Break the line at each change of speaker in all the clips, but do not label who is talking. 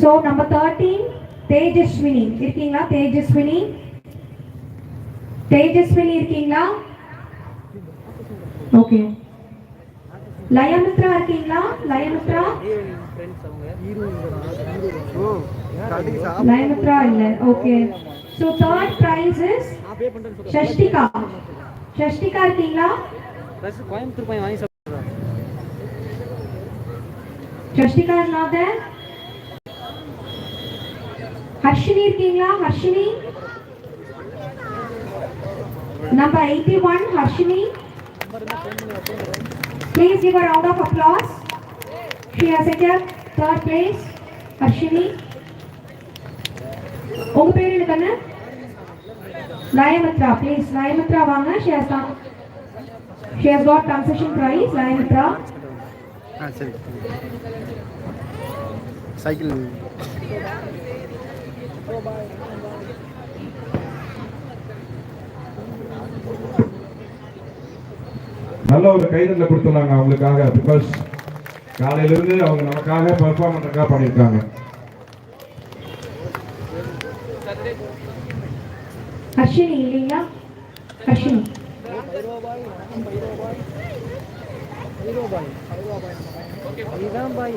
So நம்ம thirteen Tejaswini இருக்கீங்களா தேஜஸ்வினி தேஜஸ்வினி இருக்கீங்களா ஓகே லயமித்ரா இருக்கீங்களா லயமித்ரா லயமித்ரா இல்ல. Okay so third prize is Shashtika Shashtika இருக்கீங்களா
கோயம்புத்தூர் பையன் வாங்கி சாப்பிட்றேன்
ஷஷ்டிகா is ஹர்ஷினி இருக்கீங்களா Harshini number eighty one Harshini please give a round of applause she has secured third place Harshini உங்க பேர் என்ன லயமித்ரா ப்ளீஸ் லயமித்ரா வாங்க she has done she has got concession prize லயமித்ரா
ஆ சரி சைக்கிள்
நல்ல ஒரு கைதல்ல கொடுத்துருந்தாங்க அவங்களுக்காக பிகாஸ் காலையிலிருந்து அவங்க நமக்காக பெர்ஃபார்ம் பண்ணுறதுக்காக பண்ணியிருக்காங்க
ஹர்ஷினி இல்லைங்களா ஹர்ஷினி
இதுதான் பாய்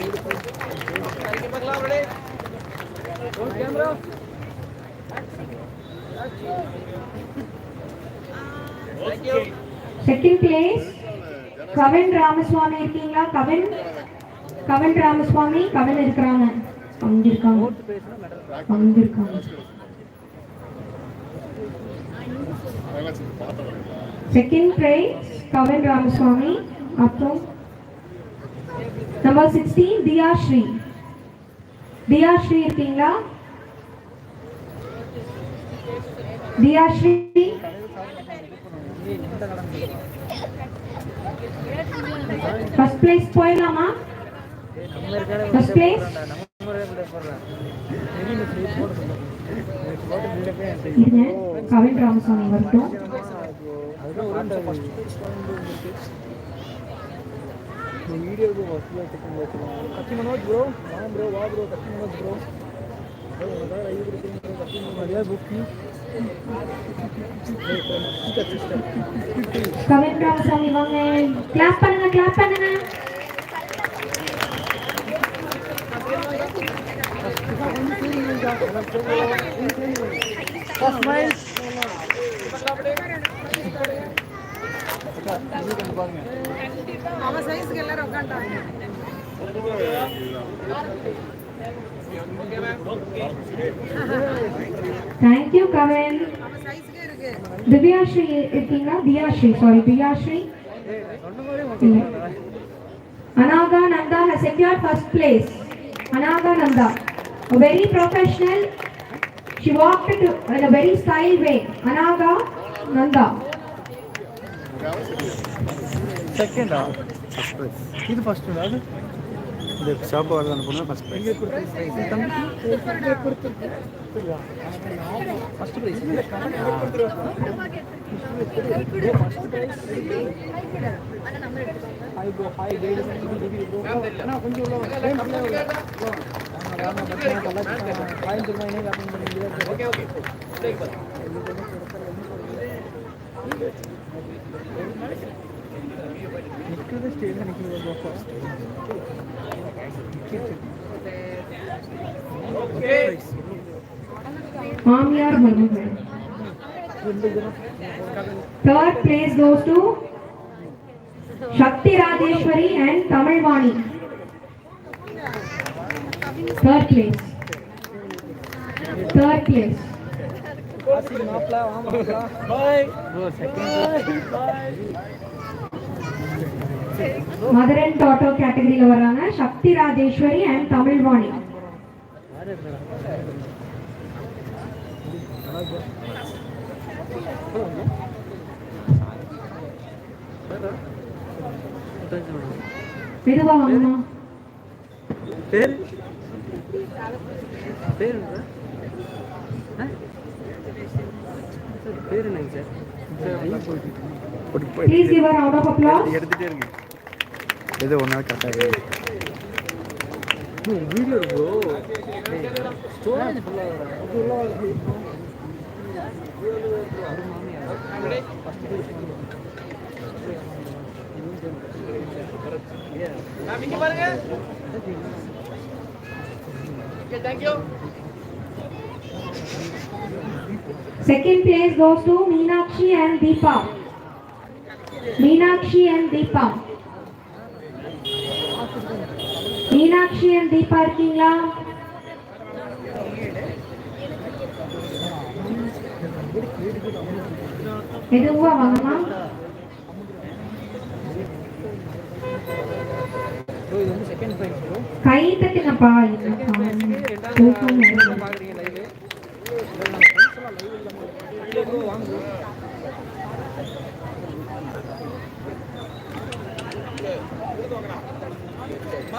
இங்கே போன வர பாய்
third prize Harshini third prize
camera
second place Kavin Ramaswamy இருக்கீங்களா கவின் கவின் ராமசுவாமி கவின் இருக்கிறாங்க. அங்க இருக்காங்க அங்க இருக்காங்க செகண்ட் பிரைஸ் கவின் ராமசுவாமி அப்புறம் நம்பர் சிக்ஸ்டீன் தியா ஸ்ரீ தியா ஸ்ரீ இருக்கீங்களா? தியா ஸ்ரீ ஃபர்ஸ்ட் பிளேஸ் போயிடலாமா? கவின் ராமசாமி வரட்டும்
வீடியோக்கு ஃபஸ்ட்டில் செகண்ட் வச்சுருவோம் கத்தி மனோஜ் ப்ரோ வா ப்ரோ வா ப்ரோ கத்தி மனோஜ் ப்ரோ
கவின் ராமசாமி வாங்க கிளாப் பண்ணுங்க கிளாப் பண்ணுங்க.
அவன் சைஸ்க்கு எல்லாரும் உட்காந்துட்டாங்க
தேங்க்யூ கவின் திவ்யாஸ்ரீ இருக்கீங்களா?
Diyashree sorry
Diyashree Anagha Nanda secure first first place. Anagha Nanda very professional she walked to in a very style way Anaga Nanda
செகண்டா
prize
இது ஃபர்ஸ்ட் அது
இந்த ஷாப் வரது அனுப்புனா ஃபஸ்ட் ப்ரைஸ்
இங்கே கொடுத்து first prize hi bro hi guide கொஞ்சம் உள்ள வாங்க. லைன் உள்ள வாங்க. வாங்க, வாங்க, பத்திரமா கலாச்சாரம். கோயம்புத்தூர் தான் இணைய அப்படின்னு பண்ணி ஓகே ஓகே நிற்கிறது ஸ்டேஜ் நிற்கிறது ஃபர்ஸ்ட்
மாமியார் மருமகள் third place goes to Sakthi Rajeswari and Tamilvani Third place. Third place.
மாப்பிள வா மாப்பிள பாய் ப்ரோ செகண்ட் பாய்
மதர் அண்ட் டாட்டர் கேட்டகரியில வராங்க. சக்தி ராஜேஸ்வரி அண்ட் தமிழ்வாணி மெதுவா வாங்கம்மா.
பேர்? பேர் என்ன சார் பேர் என்னங்க சார்?
போட்டு
Please
போய்
give a round of applause.
எடுத்துகிட்டே இருங்க. ஏதோ ஒரு நாள் கரெக்டாக
வீடியோ ப்ரோ ஸ்டோரேஜ் ஃபுல்லாக Okay, thank you.
Second place goes to Meenakshi and Deepa. Meenakshi and Deepa. Meenakshi and Deepa இருக்கீங்களா எதுவா வாங்கம்மா
ப்ரோ இது வந்து செகண்ட் ப்ரைஸ் ப்ரோ
கை தட்டுங்கப்பா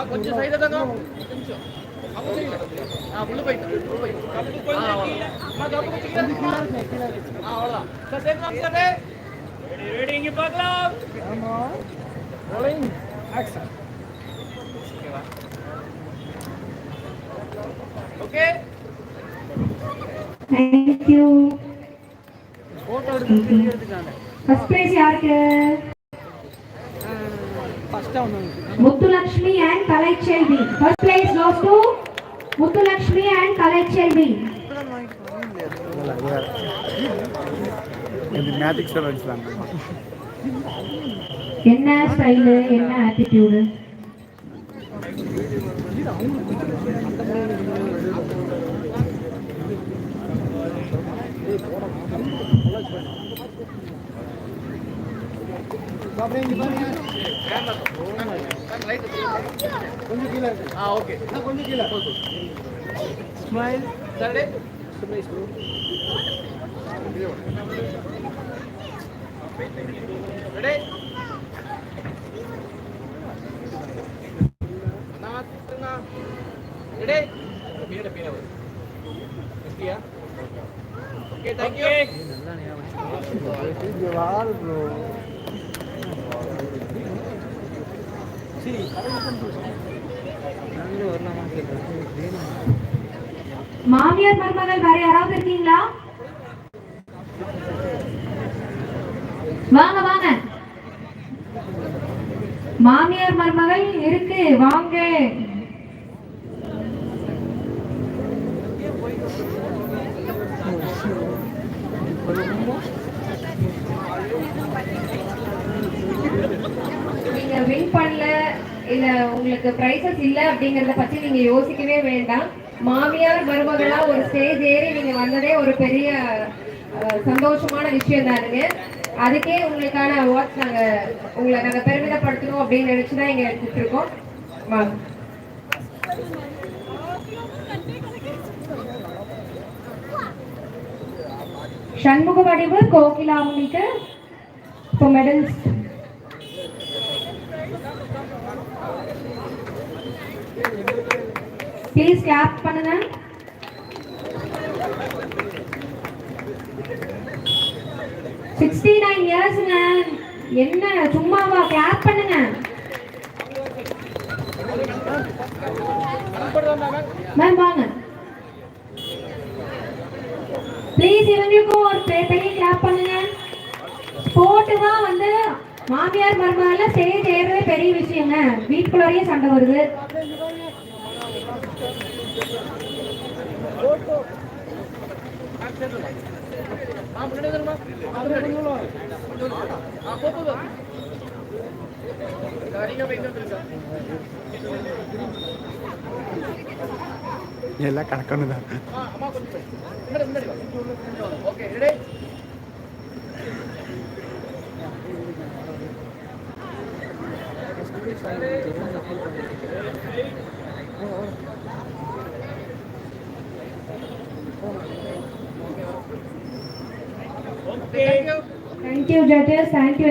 கொஞ்சம் ஆ உள்ள உள்ள அம்மா கப்பு ஆ அவ்வளவுதான் சார் சார் ரெடி இங்க பார்க்கலாம் ஆமா rolling okay
Thank you.
Photo எடுத்து எடுத்துட்டாங்க
First place யாருக்கு?
ஃபர்ஸ்டா ஒன்று
Muthulakshmi and Kalaiselvi. First place goes to Muthulakshmi and Kalaiselvi.
இது மேஜிக் வச்சுலாங்க
என்ன ஸ்டைலு என்ன ஆட்டிடியூடு
கொஞ்சம் கீழே இருக்கு ஆ ஓகே கொஞ்சம் கீழே smile Saturday surprise bro ready ready வால் ப்ரோ
மாமியார் மருமகள் வேற யாராவது இருக்கீங்களா? வாங்க வாங்க. மாமியார் மருமகள் இருக்கு. வாங்க. நீங்க பண்ணல இல்ல உங்களுக்கு பிரைசஸ் இல்ல அப்படிங்கறத பத்தி நீங்க யோசிக்கவே வேண்டாம். மாமியார் மருமகளா ஒரு ஸ்டேஜ் ஏறி நீங்க வந்ததே ஒரு பெரிய சந்தோஷமான விஷயம் தானுங்க. அதுக்கே உங்களுக்கான அவார்ட்ஸ் நாங்க உங்களை நாங்க பெருமிதப்படுத்தணும் அப்படின்னு நினைச்சுதான் இங்க எடுத்துட்டு இருக்கோம் வாங்க. சண்முக வடிவு கோகிலா அவங்களுக்கு இப்போ மெடல்ஸ் ப்ளீஸ் கிளாப் பண்ணுங்க. சிக்ஸ்டி நைன் இயர்ஸ்ங்க என்ன சும்மாவா? கிளாப் பண்ணுங்க. மேம் வாங்க. ப்ளீஸ் இவங்களுக்கும் ஒரு பெரிய கிளாப் பண்ணுங்க. ஸ்போர்ட்டுவா வந்து மாமியார் மருமகள ஸ்டேஜ் ஏறதே பெரிய விஷயங்க. வீட்டுக்குள்ளாரையே சண்டை வருது.
ஆ முன்னாடி வந்துருமா ஆ முன்னாடி ஆ போ போ போ காரிங்க போய் வந்துருக்கா
எல்லாம் கணக்கணும் தான்
ஆ அம்மா கொஞ்சம் போய் முன்னாடி முன்னாடி வா okay ready thank you
thank you judges thank you